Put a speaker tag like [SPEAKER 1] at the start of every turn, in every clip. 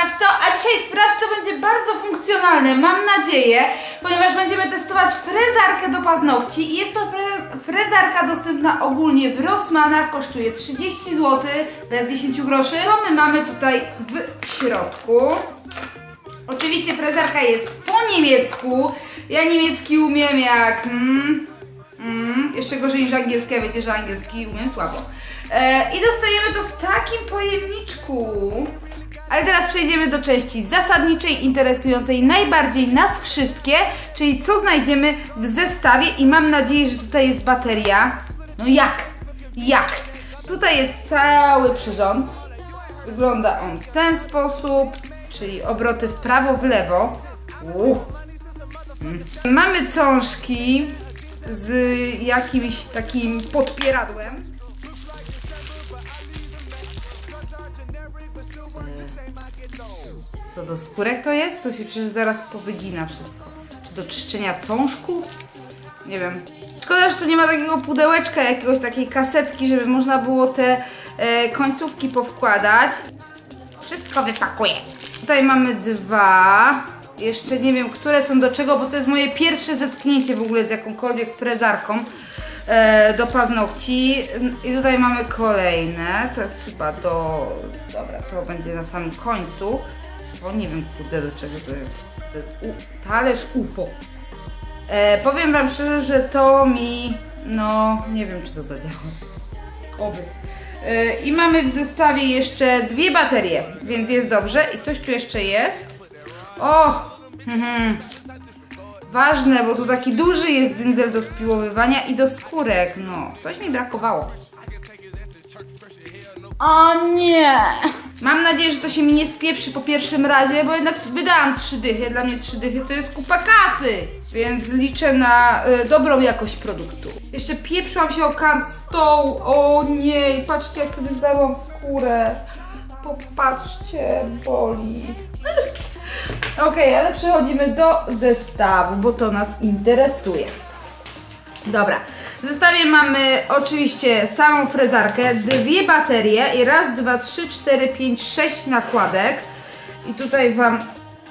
[SPEAKER 1] sprawdź to, a dzisiaj sprawdź to będzie bardzo funkcjonalne, mam nadzieję, ponieważ będziemy testować frezarkę do paznokci i jest to fre frezarka dostępna ogólnie w Rossmanach, kosztuje 30 zł, bez 10 groszy. Co my mamy tutaj w środku? Oczywiście frezarka jest po niemiecku, ja niemiecki umiem jak... Mm, Mm, jeszcze gorzej niż angielski, a wiecie, że angielski umiem słabo. E, I dostajemy to w takim pojemniczku. Ale teraz przejdziemy do części zasadniczej, interesującej najbardziej nas wszystkie, czyli co znajdziemy w zestawie i mam nadzieję, że tutaj jest bateria. No jak? Jak? Tutaj jest cały przyrząd. Wygląda on w ten sposób, czyli obroty w prawo, w lewo. Mm. Mamy cążki z jakimś takim podpieradłem. Co do skórek to jest? To się przecież zaraz powygina wszystko. Czy do czyszczenia cążków? Nie wiem. Szkoda, że tu nie ma takiego pudełeczka, jakiegoś takiej kasetki, żeby można było te e, końcówki powkładać. Wszystko wypakuję. Tutaj mamy dwa. Jeszcze nie wiem, które są do czego, bo to jest moje pierwsze zetknięcie w ogóle z jakąkolwiek prezarką e, do paznokci. I tutaj mamy kolejne. To jest chyba do... Dobra, to będzie na samym końcu. Bo nie wiem, kurde, do czego to jest. U, talerz UFO. E, powiem Wam szczerze, że to mi... No, nie wiem, czy to zadziała. Oby. E, I mamy w zestawie jeszcze dwie baterie, więc jest dobrze. I coś tu jeszcze jest. O! Mhm. Ważne, bo tu taki duży jest dzyndzel do spiłowywania i do skórek. No, coś mi brakowało. O nie! Mam nadzieję, że to się mi nie spieprzy po pierwszym razie, bo jednak wydałam trzy dychy. Dla mnie trzy dychy to jest kupa kasy. Więc liczę na y, dobrą jakość produktu. Jeszcze pieprzyłam się o kant stołu. O nie, patrzcie jak sobie zdarłam skórę. Popatrzcie, boli. Okej, ale przechodzimy do zestawu, bo to nas interesuje. Dobra, w zestawie mamy oczywiście samą frezarkę, dwie baterie i raz, dwa, trzy, cztery, pięć, sześć nakładek. I tutaj Wam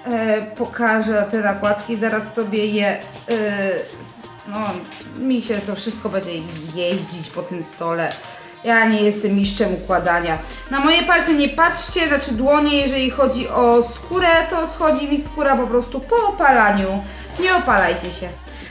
[SPEAKER 1] e, pokażę te nakładki, zaraz sobie je, e, no mi się to wszystko będzie jeździć po tym stole. Ja nie jestem mistrzem układania. Na moje palce nie patrzcie, znaczy dłonie, jeżeli chodzi o skórę, to schodzi mi skóra po prostu po opalaniu. Nie opalajcie się.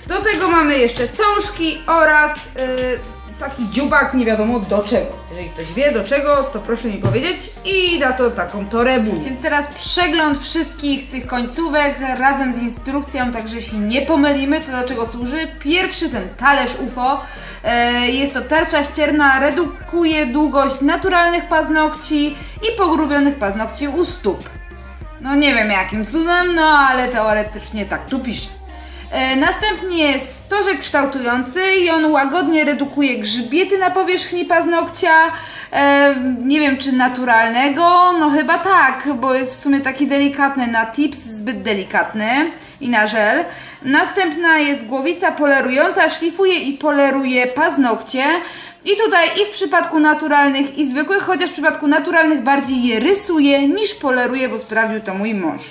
[SPEAKER 1] Do tego mamy jeszcze cążki oraz y, taki dziubak, nie wiadomo do czego. Jeżeli ktoś wie do czego, to proszę mi powiedzieć i na to taką torebunię. Więc teraz przegląd wszystkich tych końcówek razem z instrukcją, także się nie pomylimy, co do czego służy. Pierwszy ten talerz UFO. E, Jest to tarcza ścierna, redukuje długość naturalnych paznokci i pogrubionych paznokci u stóp. No nie wiem jakim cudem, no ale teoretycznie tak tu pisze. E, następnie jest stożek kształtujący i on łagodnie redukuje grzbiety na powierzchni paznokcia. E, nie wiem czy naturalnego, no chyba tak, bo jest w sumie taki delikatny na tips, zbyt delikatny i na żel. Następna jest głowica polerująca, szlifuje i poleruje paznokcie. I tutaj i w przypadku naturalnych i zwykłych, chociaż w przypadku naturalnych bardziej je rysuje niż poleruje, bo sprawdził to mój mąż.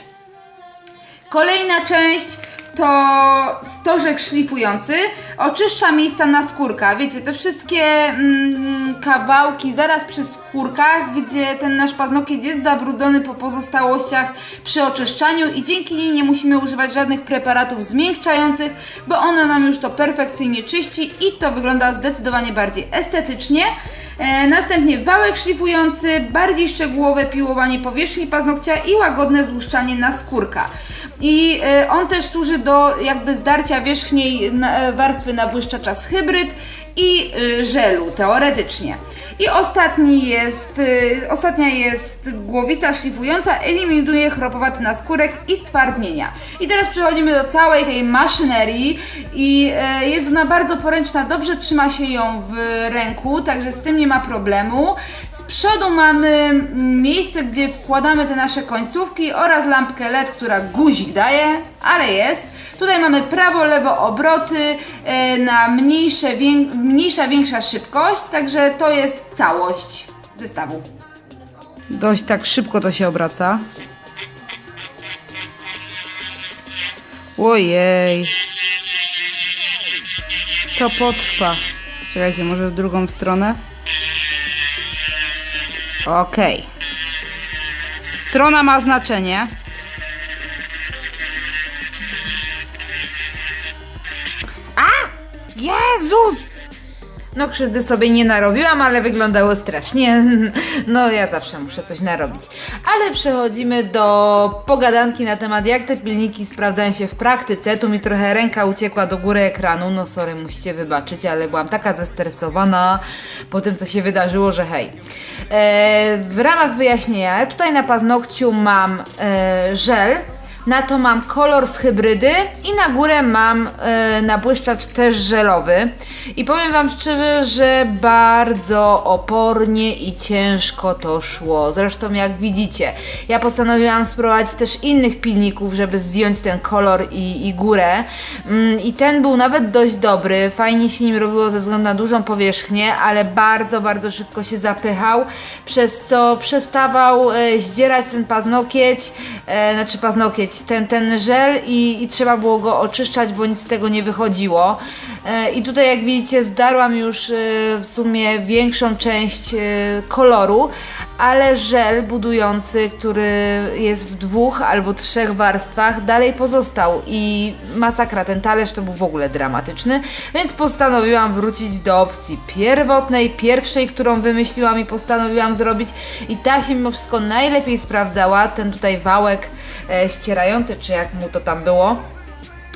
[SPEAKER 1] Kolejna część to stożek szlifujący. Oczyszcza miejsca na skórkach. Wiecie, te wszystkie mm, kawałki zaraz przy skórkach, gdzie ten nasz paznokieć jest zabrudzony po pozostałościach przy oczyszczaniu i dzięki niej nie musimy używać żadnych preparatów zmiękczających, bo ono nam już to perfekcyjnie czyści i to wygląda zdecydowanie bardziej estetycznie. E, następnie wałek szlifujący, bardziej szczegółowe piłowanie powierzchni paznokcia i łagodne złuszczanie na skórka. I e, on też służy do jakby zdarcia wierzchniej na, e, warstwy nabłyszczacza z hybryd i e, żelu teoretycznie. I ostatni jest, ostatnia jest głowica szlifująca, eliminuje chropowaty naskórek i stwardnienia. I teraz przechodzimy do całej tej maszynerii i jest ona bardzo poręczna, dobrze trzyma się ją w ręku, także z tym nie ma problemu. Z przodu mamy mm, miejsce, gdzie wkładamy te nasze końcówki oraz lampkę LED, która guzik daje, ale jest. Tutaj mamy prawo, lewo obroty e, na mniejsze, mniejsza, większa szybkość, także to jest całość zestawu. Dość tak szybko to się obraca. Ojej. To potrwa. Czekajcie, może w drugą stronę. Okej. Strona ma znaczenie.
[SPEAKER 2] Jezus! No krzywdy sobie nie narobiłam, ale wyglądało strasznie. No ja zawsze muszę coś narobić. Ale przechodzimy do pogadanki na temat jak te pilniki sprawdzają się w praktyce. Tu mi trochę ręka uciekła do góry ekranu. No sorry, musicie wybaczyć, ale byłam taka zestresowana po tym co się wydarzyło, że hej. E, w ramach wyjaśnienia, tutaj na paznokciu mam e, żel na to mam kolor z hybrydy i na górę mam e, nabłyszczacz też żelowy. I powiem Wam szczerze, że bardzo opornie i ciężko to szło. Zresztą jak widzicie, ja postanowiłam spróbować też innych pilników, żeby zdjąć ten kolor i, i górę. Mm, I ten był nawet dość dobry, fajnie się nim robiło ze względu na dużą powierzchnię, ale bardzo, bardzo szybko się zapychał, przez co przestawał e, zdzierać ten paznokieć, e, znaczy paznokieć, ten, ten żel i, i trzeba było go oczyszczać, bo nic z tego nie wychodziło. E, I tutaj jak widzicie zdarłam już e, w sumie większą część e, koloru, ale żel budujący, który jest w dwóch albo trzech warstwach, dalej pozostał i masakra, ten talerz to był w ogóle dramatyczny, więc postanowiłam wrócić do opcji pierwotnej, pierwszej, którą wymyśliłam i postanowiłam zrobić i ta się mimo wszystko najlepiej sprawdzała, ten tutaj wałek ścierający, czy jak mu to tam było.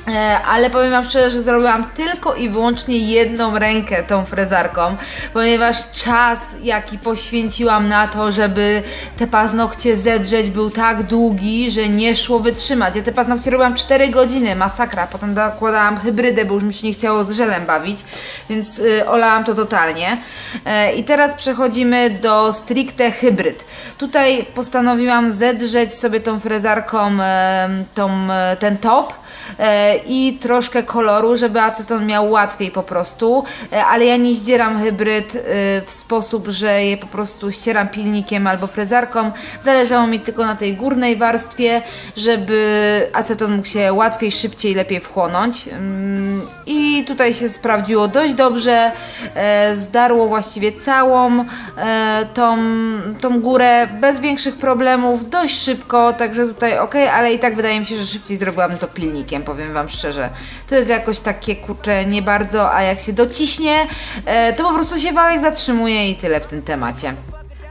[SPEAKER 2] E, ale powiem Wam szczerze, że zrobiłam tylko i wyłącznie jedną rękę tą frezarką, ponieważ czas, jaki poświęciłam na to, żeby te paznokcie zedrzeć, był tak długi, że nie szło wytrzymać. Ja te paznokcie robiłam 4 godziny, masakra. Potem dokładałam hybrydę, bo już mi się nie chciało z żelem bawić, więc y, olałam to totalnie. E, I teraz przechodzimy do stricte hybryd. Tutaj postanowiłam zedrzeć sobie tą frezarką e, tą, e, ten top i troszkę koloru, żeby aceton miał łatwiej po prostu, e, ale ja nie zdzieram hybryd e, w sposób, że je po prostu ścieram pilnikiem albo frezarką. Zależało mi tylko na tej górnej warstwie, żeby aceton mógł się łatwiej, szybciej, lepiej wchłonąć. Mm, I tutaj się sprawdziło dość dobrze. E, Zdarło właściwie całą e, tą, tą górę bez większych problemów, dość szybko, także tutaj ok, ale i tak wydaje mi się, że szybciej zrobiłam to pilnikiem, powiem Wam szczerze. To jest jakoś takie kurcze nie bardzo, a jak się dociśnie, e, to po prostu się wałek zatrzymuje i tyle w tym temacie.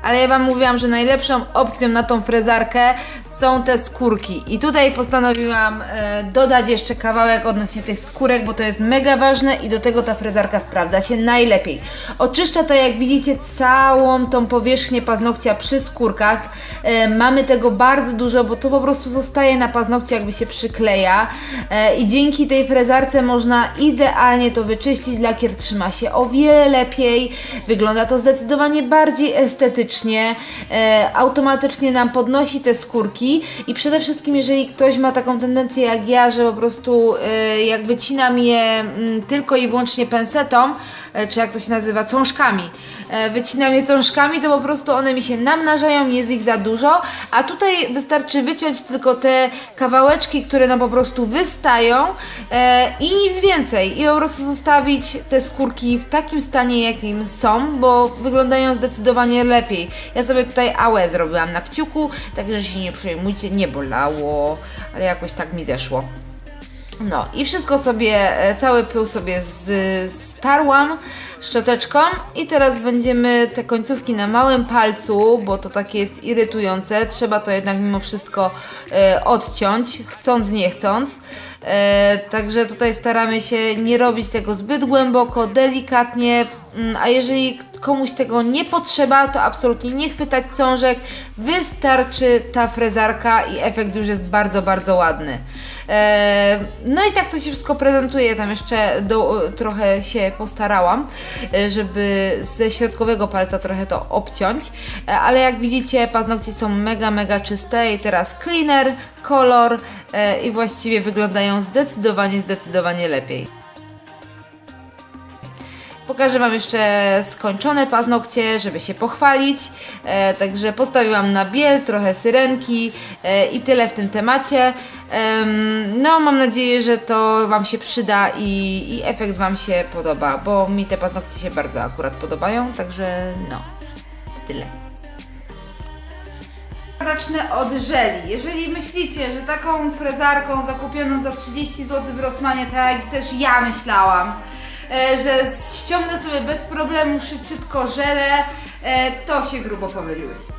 [SPEAKER 2] Ale ja Wam mówiłam, że najlepszą opcją na tą frezarkę są te skórki. I tutaj postanowiłam e, dodać jeszcze kawałek odnośnie tych skórek, bo to jest mega ważne i do tego ta frezarka sprawdza się najlepiej. Oczyszcza to, jak widzicie, całą tą powierzchnię paznokcia przy skórkach. E, mamy tego bardzo dużo, bo to po prostu zostaje na paznokciu, jakby się przykleja. E, I dzięki tej frezarce można idealnie to wyczyścić. Lakier trzyma się o wiele lepiej. Wygląda to zdecydowanie bardziej estetycznie. E, automatycznie nam podnosi te skórki i przede wszystkim, jeżeli ktoś ma taką tendencję jak ja, że po prostu e, jak wycinam je mm, tylko i wyłącznie pensetą, czy jak to się nazywa, cążkami, e, wycinam je cążkami, to po prostu one mi się namnażają, jest ich za dużo, a tutaj wystarczy wyciąć tylko te kawałeczki, które nam po prostu wystają e, i nic więcej i po prostu zostawić te skórki w takim stanie, jakim są, bo wyglądają zdecydowanie lepiej. Ja sobie tutaj AUE zrobiłam na kciuku, także się nie przejmujcie, nie bolało, ale jakoś tak mi zeszło. No i wszystko sobie, e, cały pył sobie z, estar o szczoteczką. I teraz będziemy te końcówki na małym palcu, bo to takie jest irytujące, trzeba to jednak mimo wszystko e, odciąć, chcąc nie chcąc. E, także tutaj staramy się nie robić tego zbyt głęboko, delikatnie, mm, a jeżeli komuś tego nie potrzeba, to absolutnie nie chwytać cążek, wystarczy ta frezarka i efekt już jest bardzo, bardzo ładny. E, no i tak to się wszystko prezentuje, tam jeszcze do, trochę się postarałam, żeby ze środkowego palca trochę to obciąć, e, ale jak widzicie paznokcie są mega, mega czyste i teraz cleaner, kolor e, i właściwie wyglądają zdecydowanie, zdecydowanie lepiej. Pokażę Wam jeszcze skończone paznokcie, żeby się pochwalić. E, także postawiłam na biel, trochę syrenki e, i tyle w tym temacie. Em, no, mam nadzieję, że to Wam się przyda i, i efekt Wam się podoba, bo mi te paznokcie się bardzo akurat podobają, także no, tyle.
[SPEAKER 1] Zacznę od żeli. Jeżeli myślicie, że taką frezarką zakupioną za 30 zł w Rossmanie, tak jak też ja myślałam, e, że ściągnę sobie bez problemu szybciutko żelę, e, to się grubo pomyliłyście.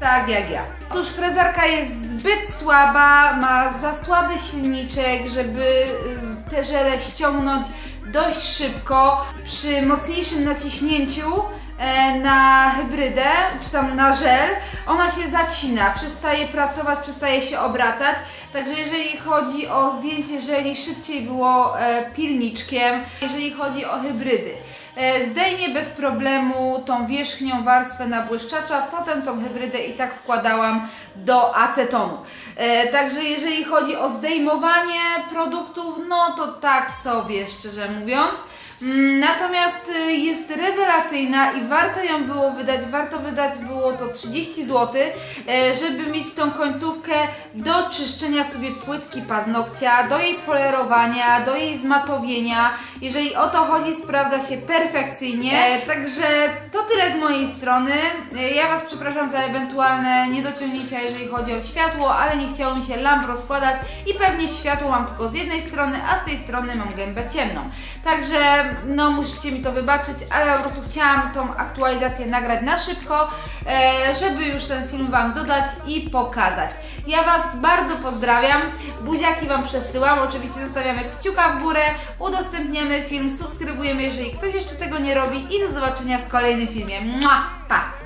[SPEAKER 1] Tak jak ja. Otóż frezarka jest zbyt słaba, ma za słaby silniczek, żeby y, te żele ściągnąć dość szybko. Przy mocniejszym naciśnięciu e, na hybrydę, czy tam na żel, ona się zacina, przestaje pracować, przestaje się obracać. Także jeżeli chodzi o zdjęcie żeli, szybciej było e, pilniczkiem, jeżeli chodzi o hybrydy. E, Zdejmie bez problemu tą wierzchnią warstwę na błyszczacza, potem tą hybrydę i tak wkładałam do acetonu. E, Także jeżeli chodzi o zdejmowanie produktów, no to tak sobie, szczerze mówiąc. Mm, Natomiast y, jest rewelacyjna i warto ją było wydać, warto wydać było to 30 zł, e, żeby mieć tą końcówkę do czyszczenia sobie płytki paznokcia, do jej polerowania, do jej zmatowienia. Jeżeli o to chodzi, sprawdza się perfekcyjnie. E, Także to tyle z mojej strony. E, Ja Was przepraszam za ewentualne niedociągnięcia, jeżeli chodzi o światło, ale nie chciało mi się lamp rozkładać i pewnie światło mam tylko z jednej strony, a z tej strony mam gębę ciemną. Także no musicie mi to wybaczyć, ale po prostu chciałam tą aktualizację nagrać na szybko, e, żeby już ten film Wam dodać i pokazać. Ja Was bardzo pozdrawiam, buziaki Wam przesyłam, oczywiście zostawiamy kciuka w górę, udostępniamy film, subskrybujemy, jeżeli ktoś jeszcze tego nie robi i do zobaczenia w kolejnym filmie. Mua, pa!